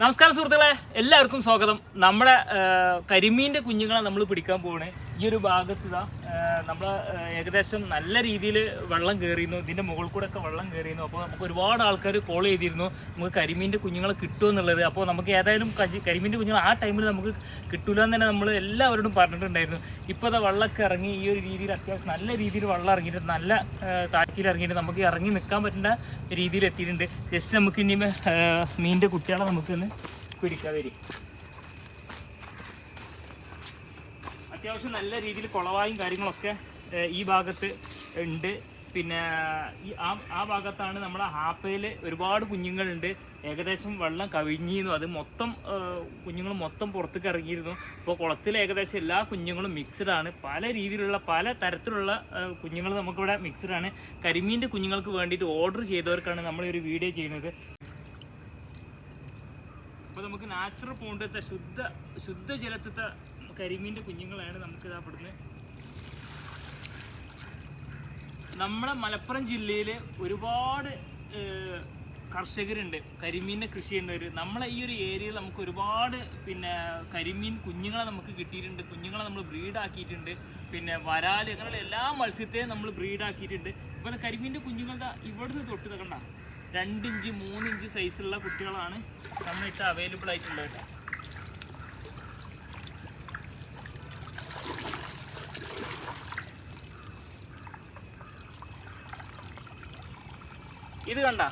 നമസ്കാരം സുഹൃത്തുക്കളെ എല്ലാവർക്കും സ്വാഗതം. നമ്മുടെ കരിമീന്റെ കുഞ്ഞുങ്ങളെ നമ്മൾ പിടിക്കാൻ പോകണേ ഈ ഒരു ഭാഗത്ത് ഇതാ നമ്മൾ ഏകദേശം നല്ല രീതിയിൽ വെള്ളം കയറിയിരുന്നു ഇതിന്റെ മുകളിൽ കൂടെ ഒക്കെ വെള്ളം കയറിയിരുന്നു അപ്പോൾ നമുക്ക് ഒരുപാട് ആൾക്കാർ കോൾ ചെയ്തിരുന്നു. നമുക്ക് കരിമീന്റെ കുഞ്ഞുങ്ങളെ കിട്ടുമോ എന്നുള്ളത്. അപ്പോൾ നമുക്ക് ഏതായാലും കരി- കരിമീന്റെ കുഞ്ഞുങ്ങൾ ആ ടൈമിൽ നമുക്ക് കിട്ടില്ല എന്ന് തന്നെ നമ്മൾ എല്ലാവരോടും പറഞ്ഞിട്ടുണ്ടായിരുന്നു. ഇപ്പോൾ അത് വെള്ളമൊക്കെ ഇറങ്ങി ഈ ഒരു രീതിയിൽ അത്യാവശ്യം നല്ല രീതിയിൽ വെള്ളം ഇറങ്ങിയിട്ട് നല്ല താഴ്ചയിൽ ഇറങ്ങിയിട്ട് നമുക്ക് ഇറങ്ങി നിൽക്കാൻ പറ്റുന്ന രീതിയിൽ എത്തിയിട്ടുണ്ട്. ജസ്റ്റ് നമുക്ക് ഇനി മീനിന്റെ കുട്ടികളെ നമുക്കൊന്ന് പിടിക്കാതെ വരും അത്യാവശ്യം നല്ല രീതിയിൽ കുളവായും കാര്യങ്ങളൊക്കെ ഈ ഭാഗത്ത് ഉണ്ട്. പിന്നെ ഈ ആ ആ ഭാഗത്താണ് നമ്മളെ ഹാപ്പയിൽ ഒരുപാട് കുഞ്ഞുങ്ങളുണ്ട്. ഏകദേശം വെള്ളം കവിഞ്ഞിരുന്നു. അത് മൊത്തം കുഞ്ഞുങ്ങൾ മൊത്തം പുറത്തേക്ക് ഇറങ്ങിയിരുന്നു. ഇപ്പോൾ കുളത്തിൽ ഏകദേശം എല്ലാ കുഞ്ഞുങ്ങളും മിക്സഡ് ആണ്. പല രീതിയിലുള്ള പല തരത്തിലുള്ള കുഞ്ഞുങ്ങൾ നമുക്കിവിടെ മിക്സഡ് ആണ്. കരിമീന്റെ കുഞ്ഞുങ്ങൾക്ക് വേണ്ടിയിട്ട് ഓർഡർ ചെയ്തവർക്കാണ് നമ്മൾ ഒരു വീഡിയോ ചെയ്യുന്നത്. അപ്പോൾ നമുക്ക് നാച്ചുറൽ പോണ്ടത്തെ ശുദ്ധ ശുദ്ധജലത്തിത്തെ കരിമീന്റെ കുഞ്ഞുങ്ങളാണ് നമുക്ക് ഇതാ ഇവിടുന്ന്. നമ്മുടെ മലപ്പുറം ജില്ലയിൽ ഒരുപാട് കർഷകരുണ്ട്. കരിമീനിനെ കൃഷി ചെയ്യുന്നവർ നമ്മളെ ഈ ഒരു ഏരിയയിൽ നമുക്ക് ഒരുപാട് പിന്നെ കരിമീൻ കുഞ്ഞുങ്ങളെ നമുക്ക് കിട്ടിയിട്ടുണ്ട്. കുഞ്ഞുങ്ങളെ നമ്മൾ ബ്രീഡാക്കിയിട്ടുണ്ട്. പിന്നെ വരാൽ അങ്ങനെയുള്ള എല്ലാ മത്സ്യത്തെയും നമ്മൾ ബ്രീഡാക്കിയിട്ടുണ്ട്. ഇപ്പോൾ കരിമീന്റെ കുഞ്ഞുങ്ങളുടെ ഇവിടുന്ന് തൊട്ട് തകണ്ട രണ്ടിഞ്ച് മൂന്നിഞ്ച് സൈസുള്ള കുട്ടികളാണ് നമ്മളിട്ട് അവൈലബിൾ ആയിട്ടുള്ളത് കേട്ടോ. ഇത് കണ്ട.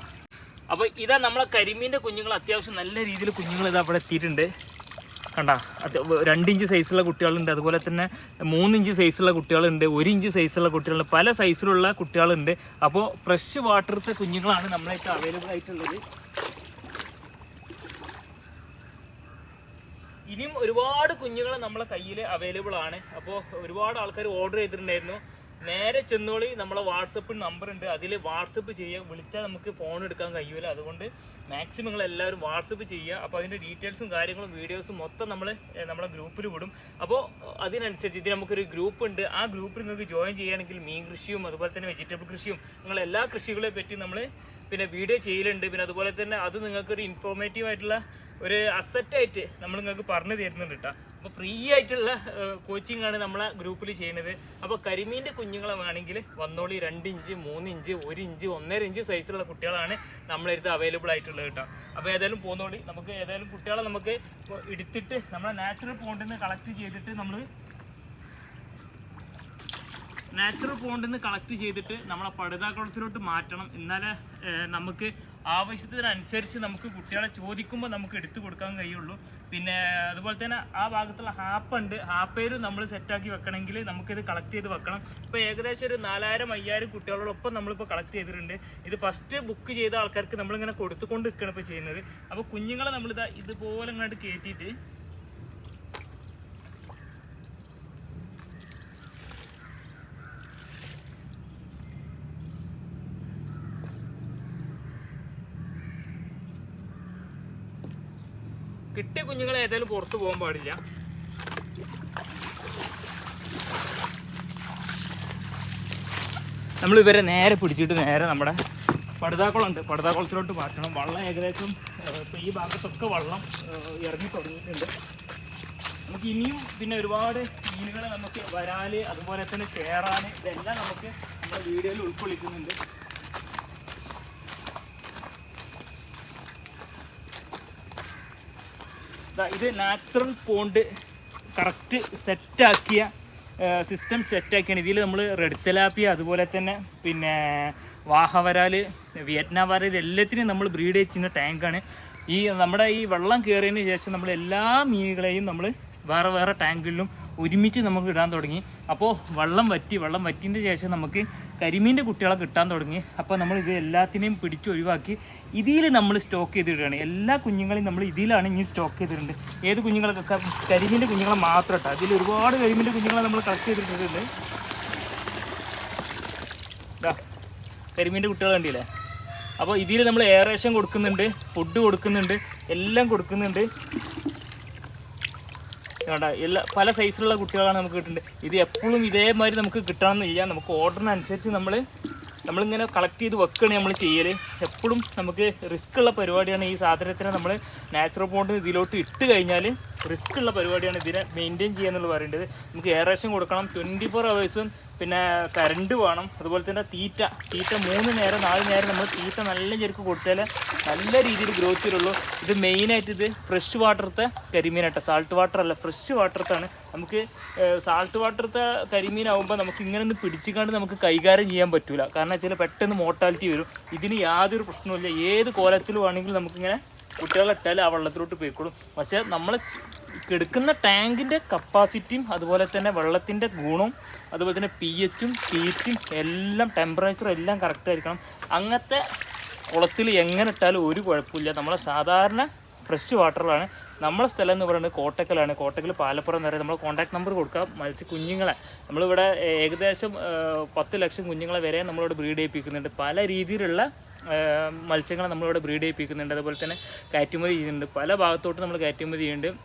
അപ്പൊ ഇതാ നമ്മളെ കരിമീന്റെ കുഞ്ഞുങ്ങൾ അത്യാവശ്യം നല്ല രീതിയിൽ കുഞ്ഞുങ്ങൾ ഇതാ അവിടെ എത്തിയിട്ടുണ്ട്. കണ്ട രണ്ട് ഇഞ്ച് സൈസുള്ള കുട്ടികളുണ്ട്. അതുപോലെ തന്നെ മൂന്നിഞ്ച് സൈസുള്ള കുട്ടികളുണ്ട് ഒരു ഇഞ്ച് സൈസുള്ള കുട്ടികളുണ്ട് പല സൈസിലുള്ള കുട്ടികളുണ്ട്. അപ്പോൾ ഫ്രഷ് വാട്ടറത്തെ കുഞ്ഞുങ്ങളാണ് നമ്മളായിട്ട് അവൈലബിൾ ആയിട്ടുള്ളത്. ഇനിയും ഒരുപാട് കുഞ്ഞുങ്ങൾ നമ്മളെ കയ്യിൽ അവൈലബിൾ ആണ്. അപ്പോൾ ഒരുപാട് ആൾക്കാർ ഓർഡർ ചെയ്തിട്ടുണ്ടായിരുന്നു. നേരെ ചെന്നോളി നമ്മളെ വാട്സപ്പ് നമ്പർ ഉണ്ട്. അതിൽ വാട്സപ്പ് ചെയ്യുക വിളിച്ചാൽ നമുക്ക് ഫോൺ എടുക്കാൻ കഴിയൂല. അതുകൊണ്ട് മാക്സിമം നിങ്ങൾ എല്ലാവരും വാട്സപ്പ് ചെയ്യുക. അപ്പോൾ അതിന്റെ ഡീറ്റെയിൽസും കാര്യങ്ങളും വീഡിയോസും മൊത്തം നമ്മൾ നമ്മളെ ഗ്രൂപ്പിൽ വിടും. അപ്പോൾ അതിനനുസരിച്ച് ഇതിന് നമുക്കൊരു ഗ്രൂപ്പ് ഉണ്ട്. ആ ഗ്രൂപ്പിൽ നിങ്ങൾക്ക് ജോയിൻ ചെയ്യുകയാണെങ്കിൽ മീൻ കൃഷിയും അതുപോലെ തന്നെ വെജിറ്റബിൾ കൃഷിയും നിങ്ങൾ എല്ലാ കൃഷികളെ പറ്റി നമ്മൾ പിന്നെ വീഡിയോ ചെയ്യലുണ്ട്. പിന്നെ അതുപോലെ തന്നെ അത് നിങ്ങൾക്കൊരു ഇൻഫോർമേറ്റീവ് ആയിട്ടുള്ള ഒരു അസറ്റായിട്ട് നമ്മൾ നിങ്ങൾക്ക് പറഞ്ഞു തരുന്നുണ്ട് കേട്ടോ അപ്പോൾ ഫ്രീ ആയിട്ടുള്ള കോച്ചിങ് ആണ് നമ്മളെ ഗ്രൂപ്പിൽ ചെയ്യുന്നത് അപ്പോൾ കരിമീന്റെ കുഞ്ഞുങ്ങളെ വേണമെങ്കിൽ വന്നോളി രണ്ട് ഇഞ്ച് മൂന്ന് ഇഞ്ച് ഒരു ഇഞ്ച് ഒന്നര ഇഞ്ച് സൈസിലുള്ള കുട്ടികളാണ് നമ്മളെടുത്ത് അവൈലബിൾ ആയിട്ടുള്ളത് കേട്ടോ. അപ്പോൾ ഏതായാലും പോന്നോളി. നമുക്ക് ഏതായാലും കുട്ടികളെ നമുക്ക് എടുത്തിട്ട് നമ്മളെ നാച്ചുറൽ പോണ്ടിൽ നിന്ന് കളക്ട് ചെയ്തിട്ട് നമ്മൾ നാച്ചുറൽ പോണ്ടിൽ നിന്ന് കളക്ട് ചെയ്തിട്ട് നമ്മളെ പടുതാക്കുളത്തിലോട്ട് മാറ്റണം. എന്നാലേ നമുക്ക് ആവശ്യത്തിനനുസരിച്ച് നമുക്ക് കുട്ടികളെ ചോദിക്കുമ്പോൾ നമുക്ക് എടുത്തു കൊടുക്കാൻ കഴിയുള്ളൂ. പിന്നെ അതുപോലെ തന്നെ ആ ഭാഗത്തുള്ള ഹാപ്പ് ഉണ്ട്. ഹാപ്പേരും നമ്മൾ സെറ്റാക്കി വെക്കണമെങ്കിൽ നമുക്കിത് കളക്ട് ചെയ്ത് വെക്കണം. ഇപ്പോൾ ഏകദേശം ഒരു നാലായിരം അയ്യായിരം കുട്ടികളോടൊപ്പം നമ്മളിപ്പോൾ കളക്ട് ചെയ്തിട്ടുണ്ട്. ഇത് ഫസ്റ്റ് ബുക്ക് ചെയ്ത ആൾക്കാർക്ക് നമ്മളിങ്ങനെ കൊടുത്തുകൊണ്ട് നിൽക്കണം ഇപ്പോൾ ചെയ്യുന്നത്. അപ്പോൾ കുഞ്ഞുങ്ങളെ നമ്മളിതാ ഇതുപോലെ ഇങ്ങോട്ട് കയറ്റിയിട്ട് കിട്ടിയ കുഞ്ഞുങ്ങളെ ഏതായാലും പുറത്ത് പോകാൻ പാടില്ല. നമ്മൾ ഇവരെ നേരെ പിടിച്ചിട്ട് നേരെ നമ്മുടെ പടുതാക്കുളമുണ്ട്. പടുതാക്കുളത്തിലോട്ട് മാറ്റണം. വള്ളം ഏകദേശം ഇപ്പം ഈ ഭാഗത്തൊക്കെ വള്ളം ഇറങ്ങി തുടങ്ങിയിട്ടുണ്ട്. നമുക്ക് ഇനിയും പിന്നെ ഒരുപാട് മീനുകളെ നമുക്ക് വരാൽ അതുപോലെ തന്നെ ചേറാന് ഇതെല്ലാം നമുക്ക് നമ്മുടെ വീഡിയോയിൽ ഉൾക്കൊള്ളിക്കുന്നുണ്ട്. ഇത് നാച്ചുറൽ പോണ്ട് കറക്റ്റ് സെറ്റാക്കിയ സിസ്റ്റം സെറ്റാക്കിയാണ് ഇതിൽ നമ്മൾ റെഡ് തെലാപ്പിയ അതുപോലെ തന്നെ പിന്നെ വാഹവരാൽ വിയറ്റ്നാം വരാൽ എല്ലാത്തിനും നമ്മൾ ബ്രീഡ് ചെയ്യുന്ന ടാങ്കാണ് ഈ നമ്മുടെ ഈ വെള്ളം കയറിയതിന് ശേഷം നമ്മൾ എല്ലാ മീനുകളെയും നമ്മൾ വേറെ വേറെ ടാങ്കിലും ഒരുമിച്ച് നമുക്ക് ഇടാൻ തുടങ്ങി. അപ്പോൾ വെള്ളം വറ്റി വെള്ളം വറ്റിന്റെ ശേഷം നമുക്ക് കരിമീന്റെ കുട്ടികളെ കിട്ടാൻ തുടങ്ങി. അപ്പോൾ നമ്മൾ ഇത് എല്ലാത്തിനെയും പിടിച്ച് ഒഴിവാക്കി. ഇതിൽ നമ്മൾ സ്റ്റോക്ക് ചെയ്തിടുകയാണ്. എല്ലാ കുഞ്ഞുങ്ങളെയും നമ്മൾ ഇതിലാണ് ഇനി സ്റ്റോക്ക് ചെയ്തിട്ടുണ്ട്. ഏത് കുഞ്ഞുങ്ങളൊക്കെ കരിമീന്റെ കുഞ്ഞുങ്ങളെ മാത്രം അതിൽ ഒരുപാട് കരിമീന്റെ കുഞ്ഞുങ്ങളെ നമ്മൾ കളക്ട് ചെയ്തിട്ടുണ്ട്. കരിമീന്റെ കുട്ടികൾ കണ്ടില്ലേ? അപ്പോൾ ഇതിൽ നമ്മൾ എയറേഷൻ കൊടുക്കുന്നുണ്ട് ഫുഡ് കൊടുക്കുന്നുണ്ട് എല്ലാം കൊടുക്കുന്നുണ്ട്. വേണ്ട എല്ലാ പല സൈസിലുള്ള കുട്ടികളാണ് നമുക്ക് കിട്ടുന്നത് ഇത് എപ്പോഴും ഇതേമാതിരി നമുക്ക് കിട്ടണമെന്നില്ല. നമുക്ക് ഓർഡറിനനുസരിച്ച് നമ്മൾ നമ്മളിങ്ങനെ കളക്ട് ചെയ്ത് വെക്കുകയാണ് നമ്മൾ ചെയ്യൽ എപ്പോഴും നമുക്ക് റിസ്ക് ഉള്ള പരിപാടിയാണ് ഈ സാധനത്തിനെ നമ്മൾ നാച്ചുറൽ പോണ്ട് ഇതിലോട്ട് ഇട്ട് കഴിഞ്ഞാൽ റിസ്ക് ഉള്ള പരിപാടിയാണ് ഇതിനെ മെയിന്റെയിൻ ചെയ്യുക എന്നുള്ളത് പറയേണ്ടത്. നമുക്ക് എയറേഷൻ കൊടുക്കണം ട്വന്റി ഫോർ അവേഴ്സും പിന്നെ കറണ്ട് വേണം. അതുപോലെ തന്നെ തീറ്റ. തീറ്റ മൂന്ന് നേരം നാല് നേരം നമ്മൾ തീറ്റ നല്ല ചെരുക്ക് കൊടുത്താൽ നല്ല രീതിയിൽ ഗ്രോത്ത് വരുള്ളൂ ഇത് മെയിനായിട്ട് ഇത് ഫ്രഷ് വാട്ടറത്തെ കരിമീനാട്ടോ സാൾട്ട് വാട്ടർ അല്ല ഫ്രഷ് വാട്ടറത്താണ് നമുക്ക് സാൾട്ട് വാട്ടറത്തെ കരിമീനാവുമ്പോൾ നമുക്ക് ഇങ്ങനെ ഒന്ന് പിടിച്ചിക്കാണ്ട് നമുക്ക് കൈകാര്യം ചെയ്യാൻ പറ്റില്ല കാരണം വെച്ചാൽ പെട്ടെന്ന് മോർട്ടാലിറ്റി വരും. ഇതിന് യാതൊരു പ്രശ്നവുമില്ല. ഏത് കോലത്തിൽ വേണമെങ്കിലും നമുക്കിങ്ങനെ കുട്ടികളെ ഇട്ടാൽ ആ വെള്ളത്തിലോട്ട് പോയിക്കോളും. പക്ഷേ നമ്മൾ കിടക്കുന്ന ടാങ്കിന്റെ കപ്പാസിറ്റിയും അതുപോലെ തന്നെ വെള്ളത്തിന്റെ ഗുണവും അതുപോലെ തന്നെ പി എച്ചും ഹീറ്റും എല്ലാം ടെമ്പറേച്ചറും എല്ലാം കറക്റ്റ് ആയിരിക്കണം. അങ്ങനത്തെ കുളത്തിൽ എങ്ങനെ ഇട്ടാലും ഒരു കുഴപ്പമില്ല. നമ്മളെ സാധാരണ ഫ്രഷ് വാട്ടറിലാണ് നമ്മളെ സ്ഥലം എന്ന് പറയുന്നത് കോട്ടക്കലാണ്. കോട്ടക്കൽ പാലപ്പുറം എന്ന് പറയുന്നത് നമ്മൾ കോൺടാക്ട് നമ്പർ കൊടുക്കാം. മത്സ്യ കുഞ്ഞുങ്ങളെ. നമ്മളിവിടെ ഏകദേശം പത്ത് ലക്ഷം കുഞ്ഞുങ്ങളെ വരെ നമ്മളിവിടെ ബ്രീഡ് ചെയ്യിപ്പിക്കുന്നുണ്ട്. പല രീതിയിലുള്ള മത്സ്യങ്ങളെ നമ്മളിവിടെ ബ്രീഡ് ചെയ്യിപ്പിക്കുന്നുണ്ട്. അതുപോലെ തന്നെ കയറ്റുമതി ചെയ്യുന്നുണ്ട്. പല ഭാഗത്തോട്ട് നമ്മൾ കയറ്റുമതി ചെയ്യുന്നുണ്ട്.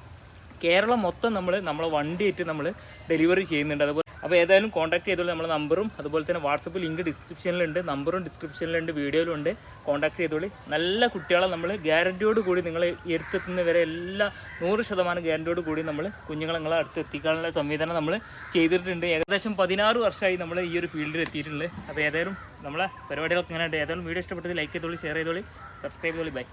കേരളം മൊത്തം നമ്മൾ നമ്മളെ വണ്ടിയിട്ട് നമ്മൾ ഡെലിവറി ചെയ്യുന്നുണ്ട്. അതുപോലെ അപ്പോൾ ഏതായാലും കോൺടാക്ട് ചെയ്തോളൂ. നമ്മുടെ നമ്പറും അതുപോലെ തന്നെ വാട്സപ്പ് ലിങ്ക് ഡിസ്ക്രിപ്ഷനിലുണ്ട് നമ്പറും ഡിസ്ക്രിപ്ഷനിലുണ്ട് വീഡിയോയിലും ഉണ്ട് കോൺടാക്ട് ചെയ്തോളൂ. നല്ല കുട്ടികളെ നമ്മൾ ഗ്യാരന്റിയോട് കൂടി നിങ്ങൾ എടുത്തെത്തുന്നവരെ എല്ലാ നൂറ് ശതമാനം ഗ്യാരന്റിയോട് കൂടി നമ്മൾ കുഞ്ഞുങ്ങളെ നിങ്ങളെ അടുത്ത് എത്തിക്കാനുള്ള സംവിധാനം നമ്മൾ ചെയ്തിട്ടുണ്ട്. ഏകദേശം പതിനാറ് വർഷമായി നമ്മൾ ഈ ഒരു ഫീൽഡിൽ എത്തിയിട്ടുള്ളത് അപ്പോൾ ഏതായാലും നമ്മളെ പരിപാടികളൊക്കെ ഇങ്ങനെ ഉണ്ട്. ഏതായാലും വീഡിയോ ഇഷ്ടപ്പെട്ടത് ലൈക്ക് ചെയ്തോളൂ ഷെയർ ചെയ്തോളൂ സബ്സ്ക്രൈബ് ചെയ്തോളൂ. ബൈ